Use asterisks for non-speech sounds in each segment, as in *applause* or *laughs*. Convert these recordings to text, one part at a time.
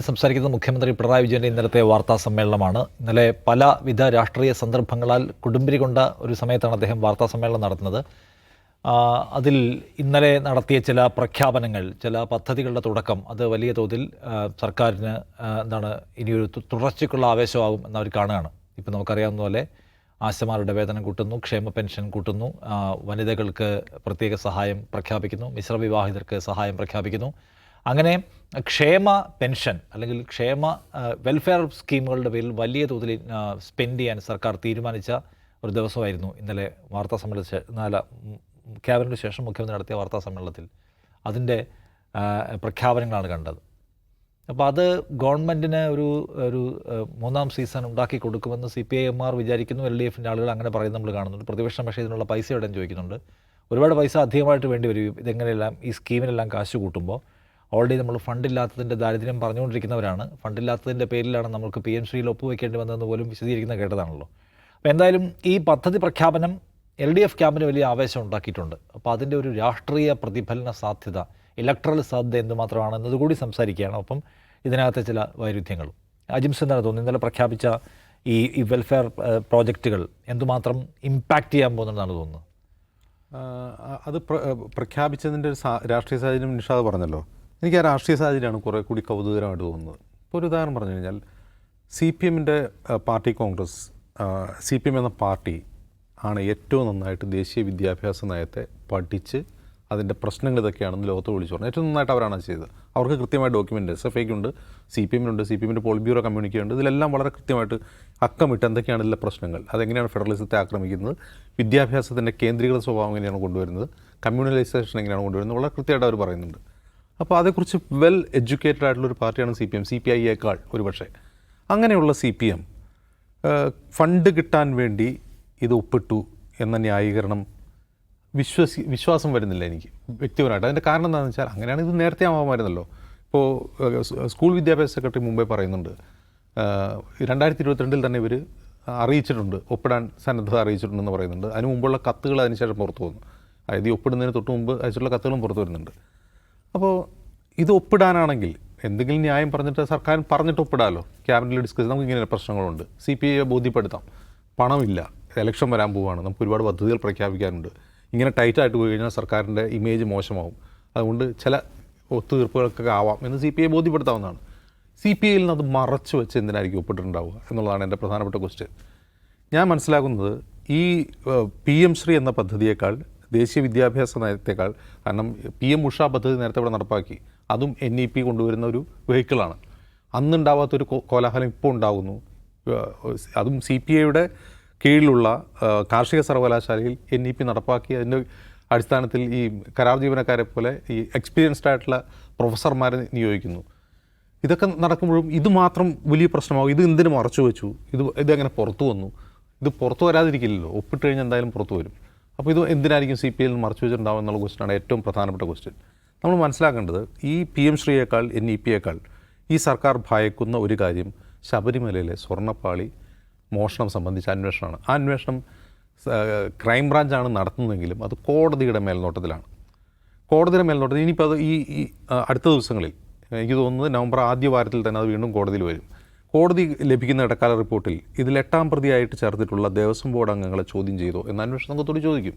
സംസാരിക്കുന്നത് മുഖ്യമന്ത്രി പിണറായി വിജയന്റെ ഇന്നലത്തെ വാർത്താ സമ്മേളനമാണ്. ഇന്നലെ പലവിധ രാഷ്ട്രീയ സന്ദർഭങ്ങളാൽ കുടുംബരി കൊണ്ട ഒരു സമയത്താണ് അദ്ദേഹം വാർത്താ സമ്മേളനം നടത്തുന്നത്. അതിൽ ഇന്നലെ നടത്തിയ ചില പ്രഖ്യാപനങ്ങൾ ചില പദ്ധതികളുടെ തുടക്കം അത് വലിയ തോതിൽ സർക്കാരിന് എന്താണ് ഇനിയൊരു തുടർച്ചയ്ക്കുള്ള ആവേശമാകും എന്നവർ കാണുകയാണ്. ഇപ്പോൾ നമുക്കറിയാവുന്ന പോലെ ആശമാരുടെ വേതനം കൂട്ടുന്നു ക്ഷേമ പെൻഷൻ കൂട്ടുന്നു വനിതകൾക്ക് പ്രത്യേക സഹായം പ്രഖ്യാപിക്കുന്നു മിശ്ര വിവാഹിതർക്ക് സഹായം പ്രഖ്യാപിക്കുന്നു. അങ്ങനെ ക്ഷേമ പെൻഷൻ അല്ലെങ്കിൽ ക്ഷേമ വെൽഫെയർ സ്കീമുകളുടെ പേരിൽ വലിയ തോതിൽ സ്പെൻഡ് ചെയ്യാൻ സർക്കാർ തീരുമാനിച്ച ഒരു ദിവസമായിരുന്നു ഇന്നലെ വാർത്താ സമ്മേളന നാല ക്യാബിനറ്റ് ശേഷം മുഖ്യമന്ത്രി നടത്തിയ വാർത്താ സമ്മേളനത്തിൽ. അതിന്റെ പ്രഖ്യാപനങ്ങളാണ് കണ്ടത്. അപ്പോൾ അത് ഗവൺമെന്റിന് ഒരു ഒരു മൂന്നാം സീസൺ ഉണ്ടാക്കി കൊടുക്കുമെന്ന് C P I M R വിചാരിക്കുന്നു. എൽ ഡി എഫിന്റെ ആളുകൾ അങ്ങനെ പറയുന്നത് നമ്മൾ കാണുന്നുണ്ട്. പ്രതിപക്ഷം പക്ഷേ ഇതിനുള്ള പൈസ ഇടാൻ ചോദിക്കുന്നുണ്ട്. ഒരുപാട് പൈസ അധികമായിട്ട് വേണ്ടി വരും. ഇതെങ്ങനെയെല്ലാം ഈ സ്കീമിനെല്ലാം കാശ് കൂട്ടുമ്പോൾ ഓൾറെഡി നമ്മൾ ഫണ്ടില്ലാത്തതിന്റെ ദാരിദ്ര്യം പറഞ്ഞുകൊണ്ടിരിക്കുന്നവരാണ്. ഫണ്ടില്ലാത്തതിന്റെ പേരിലാണ് നമുക്ക് പി എം ശ്രീയിൽ ഒപ്പുവെക്കേണ്ടി വന്നതെന്ന് പോലും വിശദീകരിക്കുന്ന കേട്ടതാണല്ലോ. അപ്പോൾ എന്തായാലും ഈ പദ്ധതി പ്രഖ്യാപനം എൽ ഡി എഫ് ക്യാമ്പിന് വലിയ ആവേശം ഉണ്ടാക്കിയിട്ടുണ്ട്. അപ്പോൾ അതിന്റെ ഒരു രാഷ്ട്രീയ പ്രതിഫലന സാധ്യത ഇലക്ട്രൽ സാധ്യത എന്തുമാത്രമാണ് എന്നതുകൂടി സംസാരിക്കുകയാണ്. ഒപ്പം ഇതിനകത്തെ ചില വൈരുദ്ധ്യങ്ങളും. അജിംസ് എന്താണ് തോന്നുന്നത് ഇന്നലെ പ്രഖ്യാപിച്ച ഈ ഈ വെൽഫെയർ പ്രോജക്റ്റുകൾ എന്തുമാത്രം ഇമ്പാക്റ്റ് ചെയ്യാൻ പോകുന്നതെന്നാണ് തോന്നുന്നത്? അത് പ്ര- പ്രഖ്യാപിച്ചതിന്റെ ഒരു രാഷ്ട്രീയ സാഹചര്യം നിഷാദ് പറഞ്ഞല്ലോ. എനിക്ക് ആ രാഷ്ട്രീയ സാഹചര്യമാണ് കുറേ കൂടി കൗതുകരമായിട്ട് തോന്നുന്നത്. ഇപ്പോൾ ഒരു ഉദാഹരണം പറഞ്ഞു കഴിഞ്ഞാൽ സി പി എമ്മിന്റെ party congress C P M എന്ന പാർട്ടി ആണ് ഏറ്റവും നന്നായിട്ട് ദേശീയ വിദ്യാഭ്യാസ നയത്തെ പഠിച്ച് അതിന്റെ പ്രശ്നങ്ങൾ ഇതൊക്കെയാണെന്ന് ലോകത്ത് വിളിച്ചു പറഞ്ഞു ഏറ്റവും നന്നായിട്ട് അവരാണ് ചെയ്തത്. അവർക്ക് കൃത്യമായ ഡോക്യുമെന്റ് എസ് എഫ് ഐക്ക് ഉണ്ട് സി പി എമ്മിനുണ്ട് സി പി എമ്മിന്റെ പോൾ ബ്യൂറോ കമ്മ്യൂണിറ്റി ഉണ്ട്. ഇതിലെല്ലാം വളരെ കൃത്യമായിട്ട് അക്കമിട്ട് എന്തൊക്കെയാണ് ഇതിലെ പ്രശ്നങ്ങൾ അതെങ്ങനെയാണ് ഫെഡറലിസത്തെ ആക്രമിക്കുന്നത് വിദ്യാഭ്യാസത്തിന്റെ കേന്ദ്രീകൃത സ്വഭാവം എങ്ങനെയാണ് കൊണ്ടുവരുന്നത് കമ്മ്യൂണലൈസേഷൻ എങ്ങനെയാണ് കൊണ്ടുവരുന്നത് വളരെ കൃത്യമായിട്ട് അവർ പറയുന്നുണ്ട്. അപ്പോൾ അതേക്കുറിച്ച് വെൽ എഡ്യൂക്കേറ്റഡ് ആയിട്ടുള്ള ഒരു പാർട്ടിയാണ് C P M C P ഐയേക്കാൾ ഒരുപക്ഷെ. അങ്ങനെയുള്ള സി പി എം ഫണ്ട് കിട്ടാൻ വേണ്ടി ഇത് ഒപ്പിട്ടു എന്ന ന്യായീകരണം വിശ്വസി വിശ്വാസം വരുന്നില്ല എനിക്ക് വ്യക്തിപരമായിട്ട്. അതിന്റെ കാരണം എന്താണെന്ന് വെച്ചാൽ അങ്ങനെയാണ് ഇത് നേരത്തെ ആവാമായിരുന്നല്ലോ. ഇപ്പോൾ സ്കൂൾ വിദ്യാഭ്യാസ സെക്രട്ടറി മുമ്പേ പറയുന്നുണ്ട് രണ്ടായിരത്തി ഇരുപത്തിരണ്ടിൽ തന്നെ ഇവർ അറിയിച്ചിട്ടുണ്ട് ഒപ്പിടാൻ സന്നദ്ധത അറിയിച്ചിട്ടുണ്ടെന്ന് പറയുന്നുണ്ട്. അതിന് മുമ്പുള്ള കത്തുകൾ അതിനുശേഷം പുറത്തു വന്നു അതായത് ഈ ഒപ്പിടുന്നതിന് തൊട്ട് മുമ്പ് അയച്ചിട്ടുള്ള കത്തുകളും പുറത്തു വരുന്നുണ്ട്. അപ്പോൾ ഇത് ഒപ്പിടാനാണെങ്കിൽ എന്തെങ്കിലും ന്യായം പറഞ്ഞിട്ട് സർക്കാർ പറഞ്ഞിട്ട് ഒപ്പിടാലോ? ക്യാബിനറ്റിൽ ഡിസ്കസ് നമുക്ക് ഇങ്ങനെ പ്രശ്നങ്ങളുണ്ട്. സി പി ഐയെ ബോധ്യപ്പെടുത്താം. പണമില്ല. ഇലക്ഷൻ വരാൻ പോവുകയാണ് നമുക്ക് ഒരുപാട് പദ്ധതികൾ പ്രഖ്യാപിക്കാനുണ്ട്. ഇങ്ങനെ ടൈറ്റായിട്ട് പോയി കഴിഞ്ഞാൽ സർക്കാരിന്റെ ഇമേജ് മോശമാവും. അതുകൊണ്ട് ചില ഒത്തുതീർപ്പുകൾക്കൊക്കെ ആവാം എന്ന് സി പി ഐ ബോധ്യപ്പെടുത്താവുന്നതാണ്. സി പി ഐയിൽ നിന്ന് അത് മറച്ചു വെച്ച് എന്തിനായിരിക്കും ഒപ്പിട്ടിട്ടുണ്ടാവുക എന്നുള്ളതാണ് എന്റെ പ്രധാനപ്പെട്ട ക്വസ്റ്റ്യൻ ഞാൻ മനസ്സിലാക്കുന്നത് ഈ പി എം ശ്രീ എന്ന പദ്ധതിയേക്കാൾ ദേശീയ വിദ്യാഭ്യാസ നയത്തേക്കാൾ കാരണം പി എം ഉഷ പദ്ധതി നേരത്തെ ഇവിടെ നടപ്പാക്കി. അതും എൻ ഇ പി കൊണ്ടുവരുന്ന ഒരു വെഹിക്കിളാണ്. അന്നുണ്ടാവാത്തൊരു കോലാഹലം ഇപ്പോൾ ഉണ്ടാകുന്നു അതും സി പി ഐയുടെ കീഴിലുള്ള കാർഷിക സർവകലാശാലയിൽ എൻ ഇ പി നടപ്പാക്കി. അതിന്റെ അടിസ്ഥാനത്തിൽ ഈ കരാർ ജീവനക്കാരെ പോലെ ഈ എക്സ്പീരിയൻസ്ഡ് ആയിട്ടുള്ള പ്രൊഫസർമാരെ നിയോഗിക്കുന്നു. ഇതൊക്കെ നടക്കുമ്പോഴും ഇത് മാത്രം വലിയ പ്രശ്നമാകും. ഇത് എന്തിനു മറച്ചു വെച്ചു? ഇത് ഇതെങ്ങനെ പുറത്തു വന്നു? ഇത് പുറത്തു വരാതിരിക്കില്ലല്ലോ. ഒപ്പിട്ട് കഴിഞ്ഞാൽ എന്തായാലും പുറത്തു വരും. അപ്പോൾ ഇത് എന്തിനായിരിക്കും സി പി ഐയിൽ മറച്ചു വെച്ചിട്ടുണ്ടാവും എന്നുള്ള ക്വസ്റ്റ്യനാണ് ഏറ്റവും പ്രധാനപ്പെട്ട ക്വസ്റ്റ്യൻ നമ്മൾ മനസ്സിലാക്കേണ്ടത് ഈ പി എം ശ്രീയേക്കാൾ എൻ ഇ പിയേക്കാൾ ഈ സർക്കാർ ഭയക്കുന്ന ഒരു കാര്യം ശബരിമലയിലെ സ്വർണപ്പാളി മോഷണം സംബന്ധിച്ച അന്വേഷണമാണ്. ആ അന്വേഷണം ക്രൈം ക്രൈംബ്രാഞ്ചാണ് നടത്തുന്നതെങ്കിലും അത് കോടതിയുടെ മേൽനോട്ടത്തിലാണ്. കോടതിയുടെ മേൽനോട്ടത്തിൽ ഇനിയിപ്പോൾ അത് ഈ അടുത്ത ദിവസങ്ങളിൽ എനിക്ക് തോന്നുന്നത് നവംബർ ആദ്യ വാരത്തിൽ തന്നെ അത് വീണ്ടും കോടതിയിൽ വരും. കോടതി ലഭിക്കുന്ന ഇടക്കാല റിപ്പോർട്ടിൽ ഇതിൽ എട്ടാം പ്രതിയായിട്ട് ചേർത്തിട്ടുള്ള ദേവസ്വം ബോർഡ് അംഗങ്ങളെ ചോദ്യം ചെയ്തോ എന്ന് അന്വേഷണ സംഘത്തോട് ചോദിക്കും.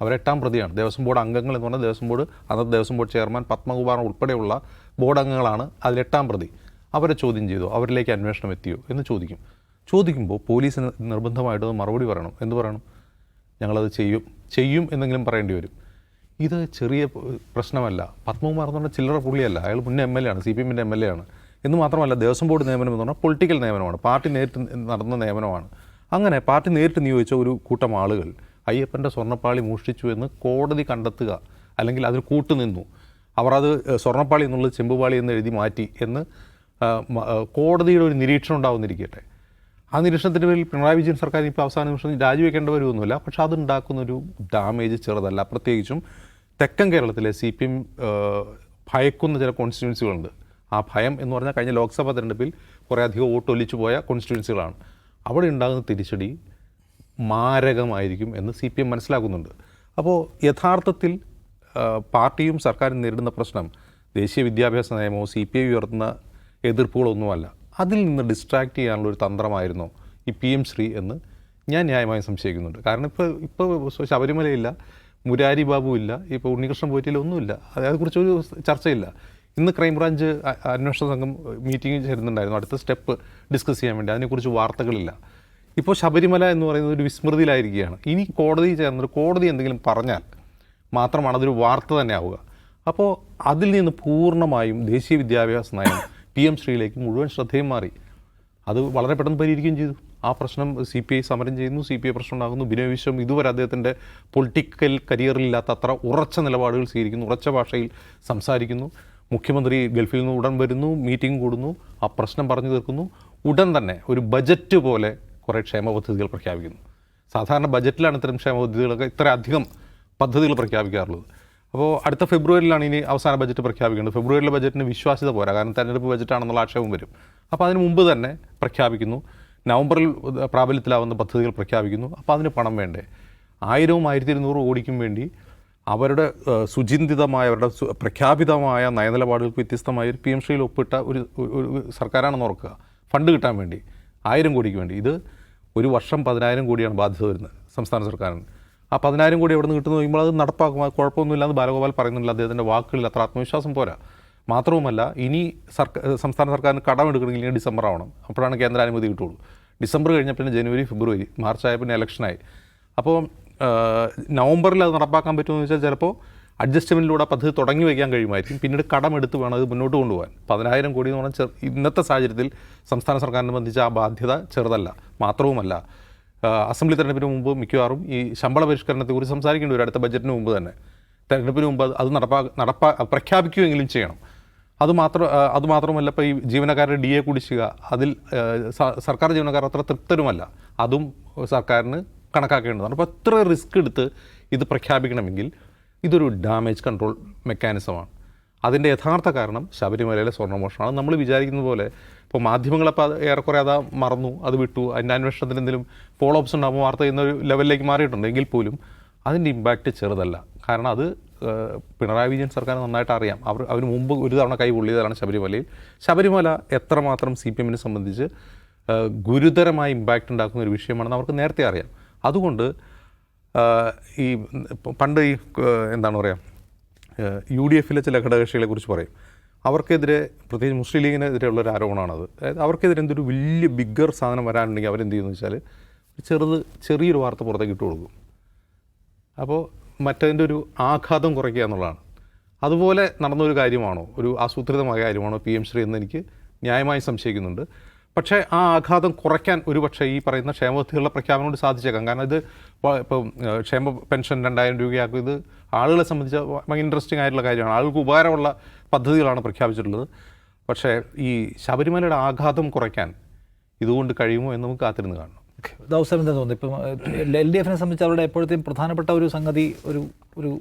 അവരെട്ടാം പ്രതിയാണ്. ദേവസ്വം ബോർഡ് അംഗങ്ങൾ എന്ന് പറഞ്ഞാൽ ദേവസ്വം ബോർഡ് അന്നത്തെ ദേവസ്വം ബോർഡ് ചെയർമാൻ പത്മകുമാർ ഉൾപ്പെടെയുള്ള ബോർഡ് അംഗങ്ങളാണ് അതിൽ എട്ടാം പ്രതി. അവരെ ചോദ്യം ചെയ്തോ. അവരിലേക്ക് അന്വേഷണം എത്തിയോ എന്ന് ചോദിക്കും. ചോദിക്കുമ്പോൾ പോലീസിന് നിർബന്ധമായിട്ട് മറുപടി പറയണം. എന്ത് പറയണം? ഞങ്ങളത് ചെയ്യും. ചെയ്യും എന്നെങ്കിലും പറയേണ്ടി വരും. ഇത് ചെറിയ പ്രശ്നമല്ല. പത്മകുമാർ എന്ന് പറഞ്ഞാൽ ചില്ലറ പുള്ളിയല്ല. അയാൾ മുന്നേ എം എൽ എ ആണ്. സി പി എമ്മിന്റെ എം എൽ എ ആണ്. എന്ന് മാത്രമല്ല ദേവസ്വം ബോർഡ് നിയമനം എന്ന് പറഞ്ഞാൽ പൊളിറ്റിക്കൽ നിയമനമാണ്. പാർട്ടി നേരിട്ട് നടന്ന നിയമനമാണ്. അങ്ങനെ പാർട്ടി നേരിട്ട് നിയോഗിച്ച ഒരു കൂട്ടം ആളുകൾ അയ്യപ്പന്റെ സ്വർണപ്പാളി മോഷ്ടിച്ചു എന്ന് കോടതി കണ്ടെത്തുക അല്ലെങ്കിൽ അതിൽ കൂട്ടുനിന്നു. അവർ അത് സ്വർണപ്പാളി എന്നുള്ളത് ചെമ്പുപാളി എന്ന് എഴുതി മാറ്റി എന്ന് കോടതിയുടെ ഒരു നിരീക്ഷണം ഉണ്ടാവുന്നിരിക്കട്ടെ. ആ നിരീക്ഷണത്തിന്റെ പേരിൽ പിണറായി വിജയൻ സർക്കാർ ഇപ്പോൾ അവസാന നിമിഷം രാജിവെക്കേണ്ട വരുമൊന്നുമില്ല പക്ഷേ അതുണ്ടാക്കുന്നൊരു ഡാമേജ് ചെറുതല്ല. പ്രത്യേകിച്ചും തെക്കൻ കേരളത്തിലെ സി പി എം ഭയക്കുന്ന ചില കോൺസ്റ്റിറ്റ്യുവൻസികളുണ്ട് ആ ഭയം എന്ന് പറഞ്ഞാൽ കഴിഞ്ഞ ലോക്സഭാ തെരഞ്ഞെടുപ്പിൽ കുറേ അധികം വോട്ട് ഒലിച്ചു പോയ കോൺസ്റ്റിറ്റ്യുവൻസികളാണ് അവിടെ ഉണ്ടാകുന്ന തിരിച്ചടി മാരകമായിരിക്കും എന്ന് സി പി എം മനസ്സിലാക്കുന്നുണ്ട്. അപ്പോൾ യഥാർത്ഥത്തിൽ പാർട്ടിയും സർക്കാരും നേരിടുന്ന പ്രശ്നം ദേശീയ വിദ്യാഭ്യാസ നയമോ സി പി ഐ ഉയർത്തുന്ന എതിർപ്പുകളൊന്നുമല്ല. അതിൽ നിന്ന് ഡിസ്ട്രാക്ട് ചെയ്യാനുള്ള ഒരു തന്ത്രമായിരുന്നു ഈ പി എം ശ്രീ എന്ന് ഞാൻ ന്യായമായും സംശയിക്കുന്നുണ്ട്. കാരണം ഇപ്പോൾ ഇപ്പോൾ ശബരിമലയില്ല മുരാരി ബാബു ഇല്ല ഇപ്പോൾ ഉണ്ണികൃഷ്ണൻ പോയിട്ടില്ല ഒന്നുമില്ല അതേക്കുറിച്ചൊരു ചർച്ചയില്ല. ഇന്ന് ക്രൈംബ്രാഞ്ച് അന്വേഷണ സംഘം മീറ്റിംഗ് ചേരുന്നുണ്ടായിരുന്നു. അടുത്ത സ്റ്റെപ്പ് ഡിസ്കസ് ചെയ്യാൻ വേണ്ടി. അതിനെക്കുറിച്ച് വാർത്തകളില്ല. ഇപ്പോൾ ശബരിമല എന്ന് പറയുന്നത് ഒരു വിസ്മൃതിയിലായിരിക്കുകയാണ്. ഇനി കോടതി ചേർന്നൊരു കോടതി എന്തെങ്കിലും പറഞ്ഞാൽ മാത്രമാണ് അതൊരു വാർത്ത തന്നെ ആവുക. അപ്പോൾ അതിൽ നിന്ന് പൂർണമായും ദേശീയ വിദ്യാഭ്യാസ നയം പി എം ശ്രീയിലേക്ക് മുഴുവൻ ശ്രദ്ധയും മാറി. അത് വളരെ പെട്ടെന്ന് പരിഹരിക്കുകയും ചെയ്തു. ആ പ്രശ്നം സി പി ഐ സമരം ചെയ്യുന്നു. സി പി ഐ പ്രശ്നം ഉണ്ടാകുന്നു. ബിനോയ് വിശ്വം ഇതുവരെ അദ്ദേഹത്തിന്റെ പൊളിറ്റിക്കൽ കരിയറിലില്ലാത്ത അത്ര ഉറച്ച നിലപാടുകൾ സ്വീകരിക്കുന്നു. ഉറച്ച ഭാഷയിൽ സംസാരിക്കുന്നു. മുഖ്യമന്ത്രി ഗൾഫിൽ നിന്ന് ഉടൻ വരുന്നു മീറ്റിംഗ് കൂടുന്നു ആ പ്രശ്നം പറഞ്ഞു തീർക്കുന്നു. ഉടൻ തന്നെ ഒരു ബജറ്റ് പോലെ കുറേ ക്ഷേമ പദ്ധതികൾ പ്രഖ്യാപിക്കുന്നു. സാധാരണ ബജറ്റിലാണ് ഇത്തരം ക്ഷേമ പദ്ധതികളൊക്കെ ഇത്ര അധികം പദ്ധതികൾ പ്രഖ്യാപിക്കാറുള്ളത്. അപ്പോൾ അടുത്ത ഫെബ്രുവരിയിലാണ് ഇനി അവസാന ബജറ്റ് പ്രഖ്യാപിക്കുന്നത് ഫെബ്രുവരിയിലെ ബജറ്റിന് വിശ്വാസ്യത പോരാ. കാരണം തെരഞ്ഞെടുപ്പ് ബജറ്റാണെന്നുള്ള ആക്ഷേപം വരും. അപ്പോൾ അതിന് മുമ്പ് തന്നെ പ്രഖ്യാപിക്കുന്നു. നവംബറിൽ പ്രാബല്യത്തിലാവുന്ന പദ്ധതികൾ പ്രഖ്യാപിക്കുന്നു. അപ്പോൾ അതിന് പണം വേണ്ടേ? ആയിരവും ആയിരത്തി ഇരുന്നൂറ് കോടിക്കും വേണ്ടി അവരുടെ സുചിന്തിതമായ അവരുടെ പ്രഖ്യാപിതമായ നയനിലപാടുകൾക്ക് വ്യത്യസ്തമായ ഒരു പി എം ശ്രീയിൽ ഒപ്പിട്ട ഒരു ഒരു- സർക്കാരാണെന്ന് ഓർക്കുക. ഫണ്ട് കിട്ടാൻ വേണ്ടി. ആയിരം കോടിക്ക് വേണ്ടി. ഇത് ഒരു വർഷം പതിനായിരം കോടിയാണ് ബാധ്യത വരുന്നത് സംസ്ഥാന സർക്കാരിന്. ആ പതിനായിരം കോടി എവിടെ നിന്ന് കിട്ടുന്നു കഴിയുമ്പോൾ അത് നടപ്പാക്കും. അത് കുഴപ്പമൊന്നുമില്ല എന്ന് ബാലഗോപാൽ പറയുന്നില്ല അദ്ദേഹത്തിന്റെ വാക്കുകളിൽ അത്ര ആത്മവിശ്വാസം പോരാ. മാത്രവുമല്ല ഇനി സർക്കാർ സംസ്ഥാന സർക്കാരിന് കടം എടുക്കണമെങ്കിൽ ഇനി ഡിസംബർ ആവണം. അപ്പോഴാണ് കേന്ദ്ര അനുമതി കിട്ടുള്ളൂ ഡിസംബർ കഴിഞ്ഞ പിന്നെ ജനുവരി ഫെബ്രുവരി മാർച്ച് ആയ പിന്നെ ഇലക്ഷനായി. അപ്പോൾ നവംബറിൽ അത് നടപ്പാക്കാൻ പറ്റുമെന്ന് വെച്ചാൽ ചിലപ്പോൾ അഡ്ജസ്റ്റ്മെന്റിലൂടെ പദ്ധതി തുടങ്ങി വയ്ക്കാൻ കഴിയുമായിരിക്കും. പിന്നീട് കടമെടുത്ത് വേണം അത് മുന്നോട്ട് കൊണ്ടുപോകാൻ. പതിനായിരം കോടി എന്ന് പറഞ്ഞാൽ ഇന്നത്തെ സാഹചര്യത്തിൽ സംസ്ഥാന സർക്കാരിനെ സംബന്ധിച്ച് ആ ബാധ്യത ചെറുതല്ല മാത്രവുമല്ല. അസംബ്ലി തെരഞ്ഞെടുപ്പിന് മുമ്പ് മിക്കവാറും ഈ ശമ്പള പരിഷ്കരണത്തെക്കുറിച്ച് സംസാരിക്കേണ്ടി വരും അടുത്ത ബജറ്റിന് മുമ്പ് തന്നെ. തെരഞ്ഞെടുപ്പിന് മുമ്പ് അത് നടപ്പാ നടപ്പാ പ്രഖ്യാപിക്കുകയെങ്കിലും ചെയ്യണം. അത് മാത്രം അത് മാത്രമല്ല ഇപ്പോൾ ഈ ജീവനക്കാരുടെ ഡി എ കുടിശ്ശിക അതിൽ സർക്കാർ ജീവനക്കാർ അത്ര തൃപ്തരുമല്ല. അതും സർക്കാരിന് കണക്കാക്കേണ്ടതാണ്. അപ്പോൾ എത്ര റിസ്ക് എടുത്ത് ഇത് പ്രഖ്യാപിക്കണമെങ്കിൽ ഇതൊരു ഡാമേജ് കൺട്രോൾ മെക്കാനിസമാണ്. അതിന്റെ യഥാർത്ഥ കാരണം ശബരിമലയിലെ സ്വർണമോഷണമാണ്. നമ്മൾ വിചാരിക്കുന്ന പോലെ ഇപ്പോൾ മാധ്യമങ്ങളപ്പോൾ ഏറെക്കുറെ അത് മറന്നു അത് വിട്ടു. അതിന്റെ അന്വേഷണത്തിന് എന്തെങ്കിലും ഫോളോ അപ്സ് ഉണ്ടാകുമ്പോൾ വാർത്ത ചെയ്യുന്ന ഒരു ലെവലിലേക്ക് മാറിയിട്ടുണ്ട്. എങ്കിൽ പോലും അതിന്റെ ഇമ്പാക്റ്റ് ചെറുതല്ല. കാരണം അത് പിണറായി വിജയൻ സർക്കാർ നന്നായിട്ട് അറിയാം. അവർ അവന് മുമ്പ് ഒരു തവണ കൈ പൊള്ളിയതാണ് ശബരിമലയിൽ. ശബരിമല എത്രമാത്രം സി പി എമ്മിനെ സംബന്ധിച്ച് ഗുരുതരമായ ഇമ്പാക്റ്റ് ഉണ്ടാക്കുന്ന ഒരു വിഷയമാണെന്ന് അവർക്ക് നേരത്തെ അറിയാം. അതുകൊണ്ട് ഈ പണ്ട് ഈ എന്താണ് പറയുക യു ഡി എഫിലെ ചില ഘടകകക്ഷികളെ കുറിച്ച് പറയും. അവർക്കെതിരെ പ്രത്യേകിച്ച് മുസ്ലിം ലീഗിനെതിരെയുള്ള ഒരു ആരോപണമാണത് അതായത് അവർക്കെതിരെ എന്തൊരു വലിയ ബിഗ്ഗർ സാധനം വരാനുണ്ടെങ്കിൽ അവരെന്ത് ചെയ്യുന്നു വെച്ചാൽ ചെറുത് ചെറിയൊരു വാർത്ത പുറത്തേക്ക് ഇട്ട് കൊടുക്കും. അപ്പോൾ മറ്റതിന്റെ ഒരു ആഘാതം കുറയ്ക്കുക എന്നുള്ളതാണ്. അതുപോലെ നടന്നൊരു കാര്യമാണോ? ഒരു ആസൂത്രിതമായ കാര്യമാണോ? പി എം ശ്രീ എന്ന് എനിക്ക് ന്യായമായി സംശയിക്കുന്നുണ്ട്. പക്ഷേ ആ ആഘാതം കുറയ്ക്കാൻ ഒരുപക്ഷെ ഈ പറയുന്ന ക്ഷേമപദ്ധതികളുടെ പ്രഖ്യാപനം കൊണ്ട് സാധിച്ചേക്കാം. കാരണം ഇത് ഇപ്പം ക്ഷേമ പെൻഷൻ രണ്ടായിരം രൂപയാക്കും. ഇത് ആളുകളെ സംബന്ധിച്ച് ഇൻട്രസ്റ്റിംഗ് ആയിട്ടുള്ള കാര്യമാണ്. ആളുകൾക്ക് ഉപകാരമുള്ള പദ്ധതികളാണ് പ്രഖ്യാപിച്ചിട്ടുള്ളത്. പക്ഷേ ഈ ശബരിമലയുടെ ആഘാതം കുറയ്ക്കാൻ ഇതുകൊണ്ട് കഴിയുമോ എന്ന് നമുക്ക് കാത്തിരുന്ന് കാണണം. അവസരം എന്താ തോന്നുന്നു? ഇപ്പം എൽ ഡി എഫിനെ സംബന്ധിച്ച് അവരുടെ എപ്പോഴത്തെയും പ്രധാനപ്പെട്ട ഒരു സംഗതി ഒരു ഒരു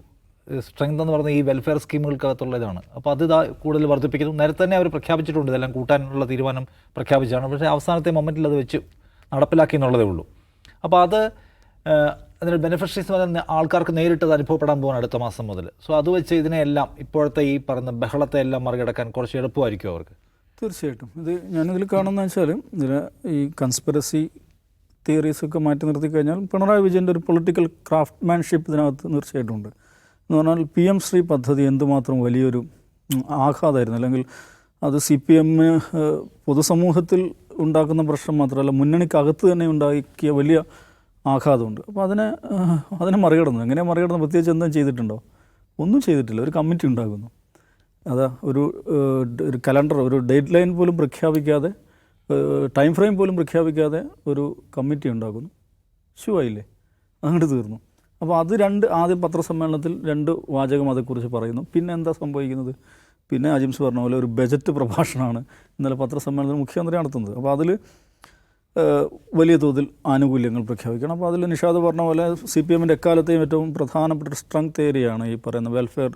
സ്ട്രെങ്ത് എന്ന് പറയുന്നത് ഈ വെൽഫെയർ സ്കീമുകൾക്കകത്തുള്ള ഇതാണ് അപ്പോൾ അത് ഇതാ കൂടുതൽ വർദ്ധിപ്പിക്കുന്നു. നേരത്തെ തന്നെ അവർ പ്രഖ്യാപിച്ചിട്ടുണ്ട് ഇതെല്ലാം കൂട്ടാനുള്ള തീരുമാനം പ്രഖ്യാപിച്ചാണ് പക്ഷേ അവസാനത്തെ മൊമെന്റിൽ അത് വെച്ച് നടപ്പിലാക്കി എന്നുള്ളതേ ഉള്ളൂ. അപ്പോൾ അത് അതിന്റെ ബെനിഫിഷ്യറീസ് പറയുന്ന ആൾക്കാർക്ക് നേരിട്ട് അത് അനുഭവപ്പെടാൻ പോകാൻ അടുത്ത മാസം മുതൽ. സോ അത് വെച്ച് ഇതിനെല്ലാം ഇപ്പോഴത്തെ ഈ പറയുന്ന ബഹളത്തെ എല്ലാം മറികടക്കാൻ കുറച്ച് എളുപ്പമായിരിക്കും അവർക്ക്? തീർച്ചയായിട്ടും. ഇത് ഞാനിതിൽ കാണുന്ന വെച്ചാൽ ഇതിന് ഈ കൺസ്പിറസി തിയറീസൊക്കെ മാറ്റി നിർത്തി കഴിഞ്ഞാൽ പിണറായി വിജയന്റെ ഒരു പൊളിറ്റിക്കൽ ക്രാഫ്റ്റ്മാൻഷിപ്പ് ഇതിനകത്ത് തീർച്ചയായിട്ടും ഉണ്ട്. എന്ന് പറഞ്ഞാൽ പി എം ശ്രീ പദ്ധതി എന്തുമാത്രം വലിയൊരു ആഘാതമായിരുന്നു. അല്ലെങ്കിൽ അത് സി പി എമ്മിന് പൊതുസമൂഹത്തിൽ ഉണ്ടാക്കുന്ന പ്രശ്നം മാത്രമല്ല മുന്നണിക്കകത്ത് തന്നെ ഉണ്ടാക്കിയ വലിയ ആഘാതമുണ്ട്. അപ്പോൾ അതിനെ അതിനെ മറികടന്നു. എങ്ങനെ മറികടന്നു? പ്രത്യേകിച്ച് എന്തും ചെയ്തിട്ടുണ്ടോ? ഒന്നും ചെയ്തിട്ടില്ല. ഒരു കമ്മിറ്റി ഉണ്ടാകുന്നു. അതാ ഒരു ഒരു കലണ്ടർ ഒരു ഡേറ്റ് ലൈൻ പോലും പ്രഖ്യാപിക്കാതെ ടൈം ഫ്രെയിം പോലും പ്രഖ്യാപിക്കാതെ ഒരു കമ്മിറ്റി ഉണ്ടാക്കുന്നു ശുവായില്ലേ? അങ്ങോട്ട് തീർന്നു. അപ്പോൾ അത് രണ്ട് ആദ്യം പത്രസമ്മേളനത്തിൽ രണ്ട് വാചകം അതേക്കുറിച്ച് പറയുന്നു. പിന്നെ എന്താ സംഭവിക്കുന്നത്? പിന്നെ അജിംസ് പറഞ്ഞ പോലെ ഒരു ബജറ്റ് പ്രഭാഷണമാണ് ഇന്നലെ പത്രസമ്മേളനത്തിൽ മുഖ്യമന്ത്രി നടത്തുന്നത്. അപ്പോൾ അതിൽ വലിയ തോതിൽ ആനുകൂല്യങ്ങൾ പ്രഖ്യാപിക്കണം. അപ്പോൾ അതിൽ നിഷാദ് പറഞ്ഞ പോലെ സി പി എമ്മിന്റെ എക്കാലത്തെയും ഏറ്റവും പ്രധാനപ്പെട്ട സ്ട്രെങ്ത് ഏരിയയാണ് ഈ പറയുന്ന വെൽഫെയർ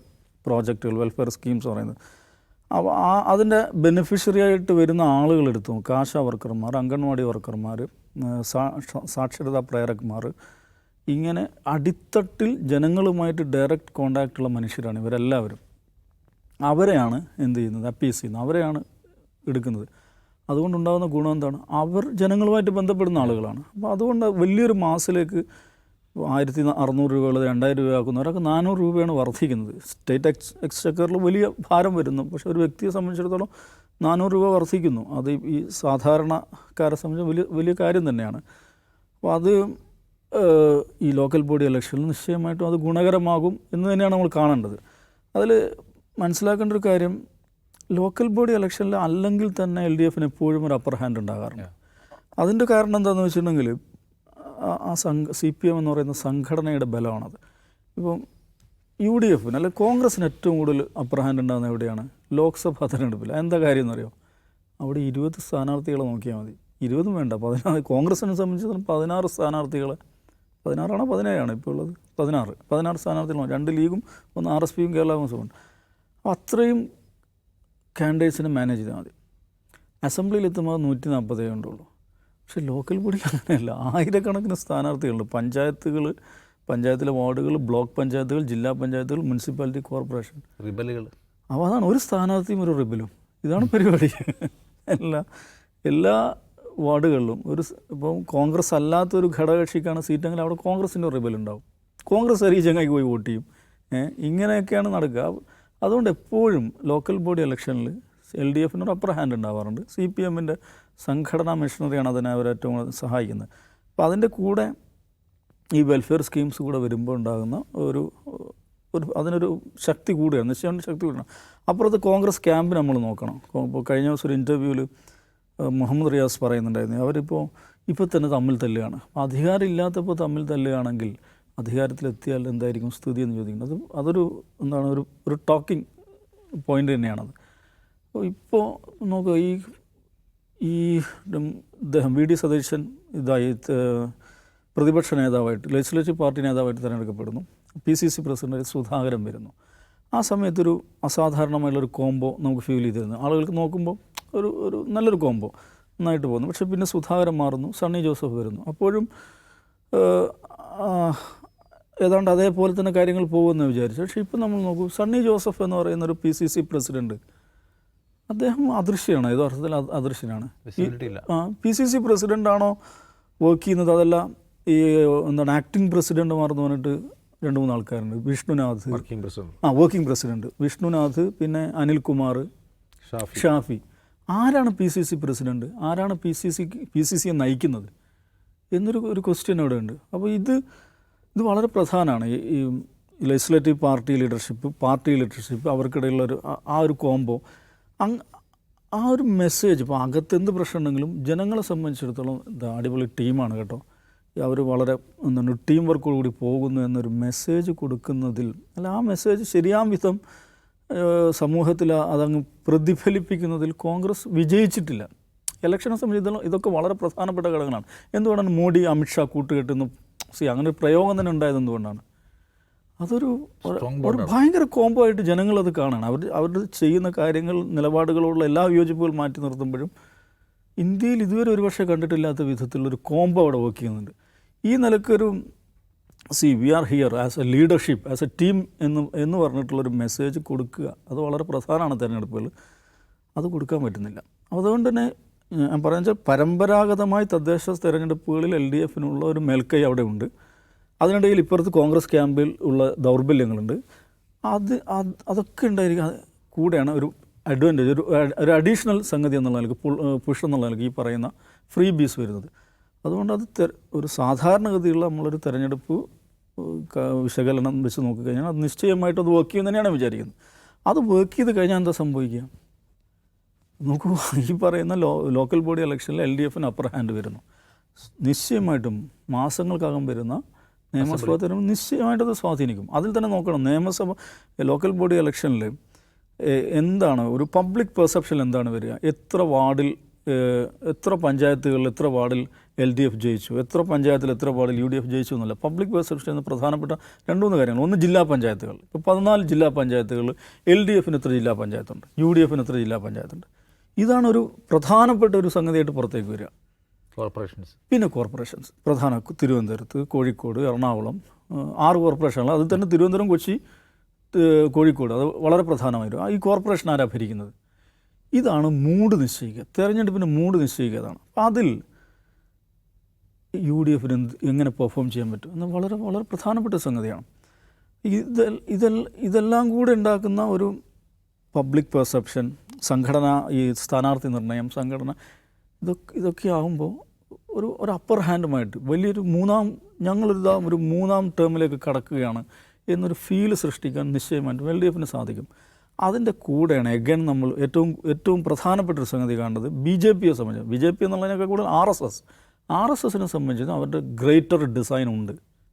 പ്രോജക്റ്റുകൾ വെൽഫെയർ സ്കീംസ് പറയുന്നത്. അപ്പോൾ ആ അതിന്റെ ബെനിഫിഷ്യറി ആയിട്ട് വരുന്ന ആളുകൾ എടുത്തു കാശ വർക്കർമാർ അംഗൻവാടി വർക്കർമാർ സാക്ഷരതാ പ്രേരകന്മാർ ഇങ്ങനെ അടിത്തട്ടിൽ ജനങ്ങളുമായിട്ട് ഡയറക്റ്റ് കോണ്ടാക്റ്റുള്ള മനുഷ്യരാണ് ഇവരെല്ലാവരും. അവരെയാണ് എന്ത് ചെയ്യുന്നത്? അപ്പീസ് ചെയ്യുന്നത്. അവരെയാണ് എടുക്കുന്നത്. അതുകൊണ്ടുണ്ടാകുന്ന ഗുണം എന്താണ്? അവർ ജനങ്ങളുമായിട്ട് ബന്ധപ്പെടുന്ന ആളുകളാണ്. അപ്പോൾ അതുകൊണ്ട് വലിയൊരു മാസത്തിലേക്ക് ആയിരത്തി അറുന്നൂറ് രൂപ ഉള്ളത് രണ്ടായിരം രൂപ ആക്കുന്നവരൊക്കെ നാനൂറ് രൂപയാണ് വർദ്ധിക്കുന്നത്. സ്റ്റേറ്റ് എക്സ് എക്സ്ചക്കറിൽ വലിയ ഭാരം വരുന്നു. പക്ഷേ ഒരു വ്യക്തിയെ സംബന്ധിച്ചിടത്തോളം നാനൂറ് രൂപ വർദ്ധിക്കുന്നു. അത് ഈ സാധാരണക്കാരെ സംബന്ധിച്ച് വലിയ വലിയ കാര്യം തന്നെയാണ്. അപ്പോൾ അത് ഈ ലോക്കൽ ബോഡി ഇലക്ഷനിൽ നിശ്ചയമായിട്ടും അത് ഗുണകരമാകും എന്ന് തന്നെയാണ് നമ്മൾ കാണേണ്ടത്. അതിൽ മനസ്സിലാക്കേണ്ട ഒരു കാര്യം ലോക്കൽ ബോഡി ഇലക്ഷനിൽ അല്ലെങ്കിൽ തന്നെ എൽ ഡി എഫിന് എപ്പോഴും ഒരു അപ്പർ ഹാൻഡ് ഉണ്ടാകാറുണ്ട്. അതിന്റെ കാരണം എന്താണെന്ന് വെച്ചിട്ടുണ്ടെങ്കിൽ ആ- സംഘ സി പി എം എന്ന് പറയുന്ന സംഘടനയുടെ ബലമാണത്. ഇപ്പം യു ഡി എഫിന് അല്ലെങ്കിൽ കോൺഗ്രസിന് ഏറ്റവും കൂടുതൽ അപ്പർ ഹാൻഡ് ഉണ്ടാകുന്നത് എവിടെയാണ്? ലോക്സഭാ തെരഞ്ഞെടുപ്പിൽ. എന്താ കാര്യം എന്നറിയോ? അവിടെ ഇരുപത് സ്ഥാനാർത്ഥികളെ നോക്കിയാൽ മതി. ഇരുപതും വേണ്ട പതിനാറ്. കോൺഗ്രസിനെ സംബന്ധിച്ചിടത്തോളം പതിനാറ് സ്ഥാനാർത്ഥികളെ പതിനാറാണോ പതിനേഴാണ് ഇപ്പോൾ ഉള്ളത്? പതിനാറ്. പതിനാറ് സ്ഥാനാർത്ഥികളാണ്. രണ്ട് ലീഗും ഒന്ന് ആർ എസ് പിയും കേരള കോൺഗ്രസും ഉണ്ട്. അപ്പോൾ അത്രയും കാൻഡിഡേറ്റ്സിനെ മാനേജ് ചെയ്താൽ മതി. അസംബ്ലിയിൽ എത്തുമ്പോൾ നൂറ്റി നാൽപ്പതേ ഉണ്ടുള്ളൂ പക്ഷേ ലോക്കൽ ബോഡിയിൽ അങ്ങനെയല്ല. ആയിരക്കണക്കിന് സ്ഥാനാർത്ഥികളുണ്ട്. പഞ്ചായത്തുകൾ പഞ്ചായത്തിലെ വാർഡുകൾ ബ്ലോക്ക് പഞ്ചായത്തുകൾ ജില്ലാ പഞ്ചായത്തുകൾ മുനിസിപ്പാലിറ്റി കോർപ്പറേഷൻ. റിബലുകൾ. അപ്പോൾ അതാണ് ഒരു സ്ഥാനാർത്ഥിയും ഒരു റിബലും. ഇതാണ് പരിപാടി. *laughs* എല്ലാ എല്ലാ വാർഡുകളിലും ഒരു ഇപ്പം കോൺഗ്രസ് അല്ലാത്തൊരു ഘടകകക്ഷിക്കാണ് സീറ്റെങ്കിൽ അവിടെ കോൺഗ്രസിന്റെ റിബൽ ഉണ്ടാവും കോൺഗ്രസ് അറിയി ചങ്ങായി പോയി വോട്ട് ചെയ്യും. ഇങ്ങനെയൊക്കെയാണ് നടക്കുക. അതുകൊണ്ട് എപ്പോഴും ലോക്കൽ ബോഡി ഇലക്ഷനിൽ എൽ ഡി എഫിനൊരു അപ്പർ ഹാൻഡ് ഉണ്ടാവാറുണ്ട്. സി പി എമ്മിന്റെ സംഘടനാ മെഷീനറിയാണ് അതിനെ അവർ ഏറ്റവും കൂടുതൽ സഹായിക്കുന്നത്. അപ്പോൾ അതിന്റെ കൂടെ ഈ വെൽഫെയർ സ്കീംസ് കൂടെ വരുമ്പോൾ ഉണ്ടാകുന്ന ഒരു ഒരു അതിനൊരു ശക്തി കൂടുകയാണ് നിശ്ചയം ശക്തി കൂടണം അപ്പുറത്ത് കോൺഗ്രസ് ക്യാമ്പ് നമ്മൾ നോക്കണം. ഇപ്പോൾ കഴിഞ്ഞ ദിവസം ഒരു ഇന്റർവ്യൂവിൽ മുഹമ്മദ് റിയാസ് പറയുന്നുണ്ടായിരുന്നു. അവരിപ്പോൾ ഇപ്പോൾ തന്നെ തമ്മിൽ തല്ലുകയാണ്. അധികാരം ഇല്ലാത്തപ്പോൾ തമ്മിൽ തല്ലുകയാണെങ്കിൽ അധികാരത്തിലെത്തിയാൽ എന്തായിരിക്കും സ്ഥിതി എന്ന് ചോദിക്കുന്നത് അത് അതൊരു എന്താണ് ഒരു ഒരു ടോക്കിംഗ് പോയിന്റ് തന്നെയാണത്. അപ്പോൾ ഇപ്പോൾ നോക്കുക ഈ ഈ ഇദ്ദേഹം വി ഡി സതീശൻ ഇതായി പ്രതിപക്ഷ നേതാവായിട്ട് ലെജിസ്ലേറ്റീവ് പാർട്ടി നേതാവായിട്ട് തിരഞ്ഞെടുക്കപ്പെടുന്നു. P C C president Sudhakaran വരുന്നു. ആ സമയത്തൊരു അസാധാരണമായുള്ളൊരു കോംബോ നമുക്ക് ഫീൽ ചെയ്തിരുന്നു. ആളുകൾക്ക് നോക്കുമ്പോൾ ഒരു ഒരു നല്ലൊരു കോംബോ നന്നായിട്ട് പോകുന്നു. പക്ഷേ പിന്നെ സുധാകരൻ മാറുന്നു സണ്ണി ജോസഫ് വരുന്നു. അപ്പോഴും ഏതാണ്ട് അതേപോലെ തന്നെ കാര്യങ്ങൾ പോകുമെന്ന് വിചാരിച്ചു. പക്ഷേ ഇപ്പം നമ്മൾ നോക്കൂ സണ്ണി ജോസഫ് എന്ന് പറയുന്ന ഒരു പി സി സി പ്രസിഡന്റ് അദ്ദേഹം അദൃശ്യമാണ് ഏതോ അർത്ഥത്തിൽ അദൃശ്യനാണ്. പി സി സി പ്രസിഡന്റ് ആണോ വർക്ക് ചെയ്യുന്നത്? അതല്ല ഈ എന്താണ് ആക്ടിംഗ് മാറുന്നു പറഞ്ഞിട്ട് രണ്ട് മൂന്ന് ആൾക്കാരുണ്ട്. വിഷ്ണുനാഥ്. ആ വർക്കിംഗ് പ്രസിഡന്റ് വിഷ്ണുനാഥ് പിന്നെ അനിൽകുമാർ ഷാഫി. ആരാണ് പി സി സി പ്രസിഡന്റ് ആരാണ് P C C P C സിയെ നയിക്കുന്നത്? എന്നൊരു ഒരു ക്വസ്റ്റ്യൻ അവിടെ ഉണ്ട്. അപ്പോൾ ഇത് ഇത് വളരെ പ്രധാനമാണ്. ഈ legislative party leadership party leadership അവർക്കിടയിലുള്ള ഒരു ആ- ഒരു കോംബോ അങ് ആ ഒരു മെസ്സേജ് ഇപ്പോൾ അകത്ത് എന്ത് പ്രശ്നം ഉണ്ടെങ്കിലും ജനങ്ങളെ സംബന്ധിച്ചിടത്തോളം ഇത് അടിപൊളി ടീമാണ് കേട്ടോ. അവർ വളരെ എന്താണ് ടീം വർക്കോടുകൂടി പോകുന്നു എന്നൊരു മെസ്സേജ് കൊടുക്കുന്നതിൽ അല്ല ആ മെസ്സേജ് ശരിയാം വിധം സമൂഹത്തിൽ അതങ്ങ് പ്രതിഫലിപ്പിക്കുന്നതിൽ കോൺഗ്രസ് വിജയിച്ചിട്ടില്ല. ഇലക്ഷനെ സംബന്ധിച്ചിടത്തോളം ഇതൊക്കെ വളരെ പ്രധാനപ്പെട്ട ഘടകങ്ങളാണ്. എന്തുകൊണ്ടാണ് മോഡി അമിത്ഷാ കൂട്ടുകെട്ടുന്നു സി അങ്ങനെ ഒരു പ്രയോഗം തന്നെ ഉണ്ടായത് എന്തുകൊണ്ടാണ്? അതൊരു ഒരു- ഭയങ്കര കോംബോ ആയിട്ട് ജനങ്ങൾ അത് കാണണം. അവർ അവർ ചെയ്യുന്ന കാര്യങ്ങൾ നിലപാടുകളോടുള്ള എല്ലാ വിയോജിപ്പുകൾ മാറ്റി നിർത്തുമ്പോഴും ഇന്ത്യയിൽ ഇതുവരെ ഒരുപക്ഷെ കണ്ടിട്ടില്ലാത്ത വിധത്തിലുള്ളൊരു കോംബോ അവിടെ വർക്ക് ചെയ്യുന്നുണ്ട്. ഈ നിലക്കൊരു see we are here as a leadership as a team എന്ന് എന്ന് പറഞ്ഞിട്ടുള്ളൊരു മെസ്സേജ് കൊടുക്കുക. അത് വളരെ പ്രധാനമാണ് തിരഞ്ഞെടുപ്പുകൾ അത് കൊടുക്കാൻ പറ്റുന്നില്ല. അതുകൊണ്ട് തന്നെ ഞാൻ പറയുന്നത് പരമ്പരാഗതമായി തദ്ദേശ തിരഞ്ഞെടുപ്പുകളിൽ എൽ ഡി എഫിനുള്ള ഒരു മേൽക്കൈ അവിടെ ഉണ്ട്. അതിനിടയിൽ ഇപ്പുറത്ത് കോൺഗ്രസ് ക്യാമ്പിൽ ഉള്ള ദൗർബല്യങ്ങളുണ്ട്. അത് അത് അതൊക്കെ ഉണ്ടായിരിക്കും. കൂടെയാണ് ഒരു അഡ്വാന്റേജ് ഒരു ഒരു അഡീഷണൽ സംഗതി എന്നുള്ള നിലയ്ക്ക് പുഷ് എന്നുള്ള നിലയ്ക്ക് ഈ പറയുന്ന ഫ്രീ ബീസ് വരുന്നത്. അതുകൊണ്ട് അത് ഒരു സാധാരണഗതിയുള്ള നമ്മളൊരു തെരഞ്ഞെടുപ്പ് വിശകലനം വെച്ച് നോക്കിക്കഴിഞ്ഞാൽ അത് നിശ്ചയമായിട്ട് അത് വർക്ക് ചെയ്യുന്ന തന്നെയാണ് വിചാരിക്കുന്നത്. അത് വർക്ക് ചെയ്ത് കഴിഞ്ഞാൽ എന്താ സംഭവിക്കുക? നോക്കൂ ഈ പറയുന്ന ലോ ലോക്കൽ ബോഡി ഇലക്ഷനിൽ എൽ ഡി എഫിന് അപ്പർ ഹാൻഡ് വരുന്നു. നിശ്ചയമായിട്ടും മാസങ്ങൾക്കകം വരുന്ന നിയമസഭാ തെരഞ്ഞെടുപ്പ് നിശ്ചയമായിട്ടത് സ്വാധീനിക്കും. അതിൽ തന്നെ നോക്കണം നിയമസഭ ലോക്കൽ ബോഡി ഇലക്ഷനിൽ എന്താണ് ഒരു പബ്ലിക് പെർസെപ്ഷൻ എന്താണ് വരിക? എത്ര വാർഡിൽ എത്ര പഞ്ചായത്തുകളിൽ എത്ര വാർഡിൽ എൽ ഡി എഫ് ജയിച്ചു. എത്ര പഞ്ചായത്തിൽ എത്ര വാർഡിൽ യു ഡി എഫ് ജയിച്ചു എന്നല്ല. പബ്ലിക് പെർസെപ്ഷൻ എന്ന പ്രധാനപ്പെട്ട രണ്ട് മൂന്ന് കാര്യങ്ങൾ. ഒന്ന് ജില്ലാ പഞ്ചായത്തുകൾ. ഇപ്പോൾ പതിനാല് ജില്ലാ പഞ്ചായത്തുകൾ എൽ ഡി എഫിന് എത്ര ജില്ലാ പഞ്ചായത്തുണ്ട്? യു ഡി എഫിന് എത്ര ജില്ലാ പഞ്ചായത്തുണ്ട്? ഇതാണ് ഒരു പ്രധാനപ്പെട്ട ഒരു സംഗതിയായിട്ട് പുറത്തേക്ക് വരിക. കോർപ്പറേഷൻസ്. പിന്നെ കോർപ്പറേഷൻസ്. പ്രധാന തിരുവനന്തപുരത്ത് കോഴിക്കോട് എറണാകുളം ആറ് കോർപ്പറേഷനുകൾ. അതിൽ തന്നെ തിരുവനന്തപുരം കൊച്ചി കോഴിക്കോട്. അത് വളരെ പ്രധാനമായിരുന്നു ആ, ഈ കോർപ്പറേഷൻ ആരാ ഭരിക്കുന്നത്? ഇതാണ് മൂഡ് നിശ്ചയിക്കുക. തെരഞ്ഞെടുപ്പിന്റെ മൂഡ് നിശ്ചയിക്കുന്നതാണ് അപ്പം അതിൽ യു ഡി എഫിന് എന്ത് എങ്ങനെ പെർഫോം ചെയ്യാൻ പറ്റും? എന്ന് വളരെ വളരെ പ്രധാനപ്പെട്ട സംഗതിയാണ്. ഇത് ഇതെൽ ഇതെല്ലാം കൂടെ ഉണ്ടാക്കുന്ന ഒരു പബ്ലിക് പെർസെപ്ഷൻ സംഘടന ഈ സ്ഥാനാർത്ഥി നിർണയം സംഘടന ഇതൊക്കെ ഇതൊക്കെ ആകുമ്പോൾ ഒരു ഒരു അപ്പർ ഹാൻഡുമായിട്ട് വലിയൊരു മൂന്നാം ഞങ്ങളിതാ ഒരു മൂന്നാം ടേമിലേക്ക് കടക്കുകയാണ് എന്നൊരു ഫീൽ സൃഷ്ടിക്കാൻ നിശ്ചയമായിട്ടും എൽ ഡി എഫിന് സാധിക്കും. അതിന്റെ കൂടെയാണ് എഗൻ നമ്മൾ ഏറ്റവും ഏറ്റവും പ്രധാനപ്പെട്ട ഒരു സംഗതി കാണുന്നത് ബി ജെ പിയെ സംബന്ധിച്ച്. ബി ജെ പി എന്നുള്ളതിനൊക്കെ കൂടുതൽ R S S R S എസിനെ സംബന്ധിച്ച് അവരുടെ ഗ്രേറ്റർ ഡിസൈൻ ഉണ്ട്.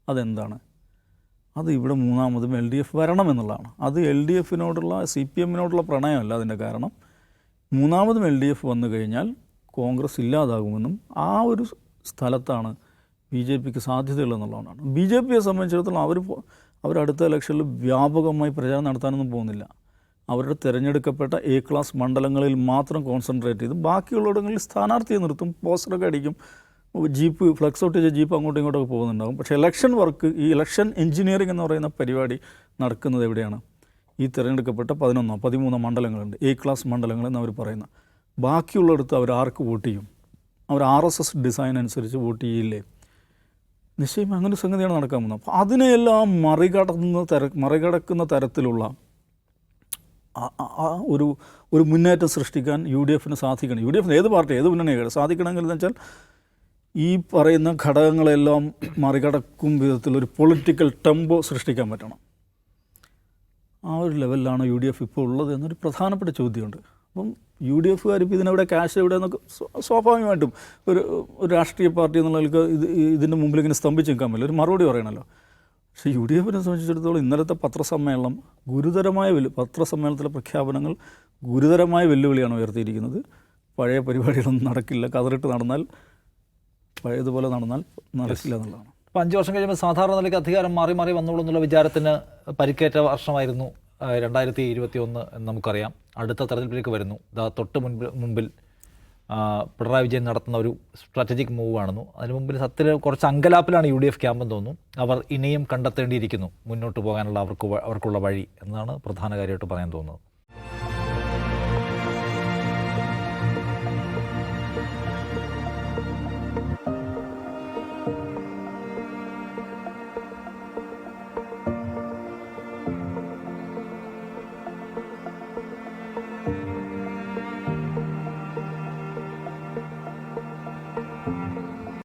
അതെന്താണ്? അത് ഇവിടെ മൂന്നാമതും എൽ ഡി എഫ് വരണം എന്നുള്ളതാണ്. അത് എൽ ഡി എഫിനോടുള്ള സി പി എമ്മിനോടുള്ള പ്രണയമല്ല അതിന്റെ കാരണം. മൂന്നാമതും എൽ ഡി എഫ് വന്നു കഴിഞ്ഞാൽ കോൺഗ്രസ് ഇല്ലാതാകുമെന്നും ആ ഒരു സ്ഥലത്താണ് ബി ജെ പിക്ക് സാധ്യതയുള്ളതെന്നുള്ളതാണ് ബി ജെ പിയെ സംബന്ധിച്ചിടത്തോളം അവർ അവർ അടുത്ത ഇലക്ഷനിൽ വ്യാപകമായി പ്രചാരണം നടത്താനൊന്നും പോകുന്നില്ല. അവരുടെ തിരഞ്ഞെടുക്കപ്പെട്ട എ ക്ലാസ് മണ്ഡലങ്ങളിൽ മാത്രം കോൺസെൻട്രേറ്റ് ചെയ്തും ബാക്കിയുള്ളിടങ്ങളിൽ സ്ഥാനാർത്ഥിയെ നിർത്തും പോസ്റ്ററൊക്കെ അടിക്കും ജീപ്പ് ഫ്ലക്സ് ഔട്ട് ചെയ്ത ജീപ്പ് അങ്ങോട്ടും ഇങ്ങോട്ടൊക്കെ പോകുന്നുണ്ടാകും പക്ഷേ ഇലക്ഷൻ വർക്ക് ഈ ഇലക്ഷൻ എഞ്ചിനീയറിംഗ് എന്ന് പറയുന്ന പരിപാടി നടക്കുന്നത് എവിടെയാണ്? ഈ തിരഞ്ഞെടുക്കപ്പെട്ട പതിനൊന്നോ പതിമൂന്നോ മണ്ഡലങ്ങളുണ്ട്. എ ക്ലാസ് മണ്ഡലങ്ങൾ എന്ന് അവർ പറയുന്ന. ബാക്കിയുള്ളിടത്ത് അവർ ആർക്ക് വോട്ട് ചെയ്യും? അവർ ആർ എസ് എസ് ഡിസൈൻ അനുസരിച്ച് വോട്ട് ചെയ്യില്ലേ? നിശ്ചയം അങ്ങനെ സംഗതിയാണ് നടക്കാൻ പോകുന്നത്. അപ്പോൾ അതിനെയെല്ലാം മറികടന്ന് തര മറികടക്കുന്ന തരത്തിലുള്ള ഒരു ഒരു മുന്നേറ്റം സൃഷ്ടിക്കാൻ യു ഡി എഫിന് സാധിക്കണം. യു ഡി എഫിന് ഏത് പാർട്ടി ഏത് മുന്നണിയാണ് സാധിക്കണമെങ്കിൽ എന്ന് വെച്ചാൽ ഈ പറയുന്ന ഘടകങ്ങളെല്ലാം മറികടക്കും വിധത്തിലൊരു പൊളിറ്റിക്കൽ ടെമ്പോ സൃഷ്ടിക്കാൻ പറ്റണം. ആ ഒരു ലെവലിലാണ് യു ഡി എഫ് ഇപ്പോൾ ഉള്ളത് എന്നൊരു പ്രധാനപ്പെട്ട ചോദ്യമുണ്ട്. അപ്പം യു ഡി എഫുകാർ ഇപ്പോൾ ഇതിനെവിടെ ക്യാഷ് എവിടെ എന്നൊക്കെ സ്വ- സ്വാഭാവികമായിട്ടും ഒരു ഒരു രാഷ്ട്രീയ പാർട്ടി എന്നുള്ള ഇത് ഇതിന്റെ മുമ്പിൽ ഇങ്ങനെ സ്തംഭിച്ച് നിൽക്കാൻ പറ്റില്ല. ഒരു മറുപടി പറയണല്ലോ. പക്ഷേ യു ഡി എഫിനെ സംബന്ധിച്ചിടത്തോളം ഇന്നലത്തെ പത്രസമ്മേളനം ഗുരുതരമായ വെല്ലു പത്രസമ്മേളനത്തിലെ പ്രഖ്യാപനങ്ങൾ ഗുരുതരമായ വെല്ലുവിളിയാണ് ഉയർത്തിയിരിക്കുന്നത്. പഴയ പരിപാടികളൊന്നും നടക്കില്ല. കതറിട്ട് നടന്നാൽ പഴയതുപോലെ നടന്നാൽ നടക്കില്ല എന്നുള്ളതാണ്. അപ്പോൾ അഞ്ച് വർഷം കഴിയുമ്പോൾ സാധാരണ നിലയ്ക്ക് അധികാരം മാറി മാറി വന്നോളൂ എന്നുള്ള വിചാരത്തിന് പരിക്കേറ്റ വർഷമായിരുന്നു രണ്ടായിരത്തി ഇരുപത്തി ഒന്ന് എന്ന് നമുക്കറിയാം. അടുത്ത തെരഞ്ഞെടുപ്പിലേക്ക് വരുന്നു. ഇതാ തൊട്ട് മുൻപിൽ മുമ്പിൽ ആ, പിണറായി വിജയൻ നടത്തുന്ന ഒരു സ്ട്രാറ്റജിക് മൂവ് ആണെന്നു. അതിന് മുമ്പിൽ സത്യത്തിൽ കുറച്ച് അങ്കലാപ്പിലാണ് യു ഡി എഫ് ക്യാമ്പെന്ന് തോന്നുന്നു. അവർ ഇനിയും കണ്ടെത്തേണ്ടിയിരിക്കുന്നു. മുന്നോട്ട് പോകാനുള്ള അവർക്ക് അവർക്കുള്ള വഴി എന്നാണ് പ്രധാന കാര്യമായിട്ട് പറയാൻ തോന്നുന്നത്.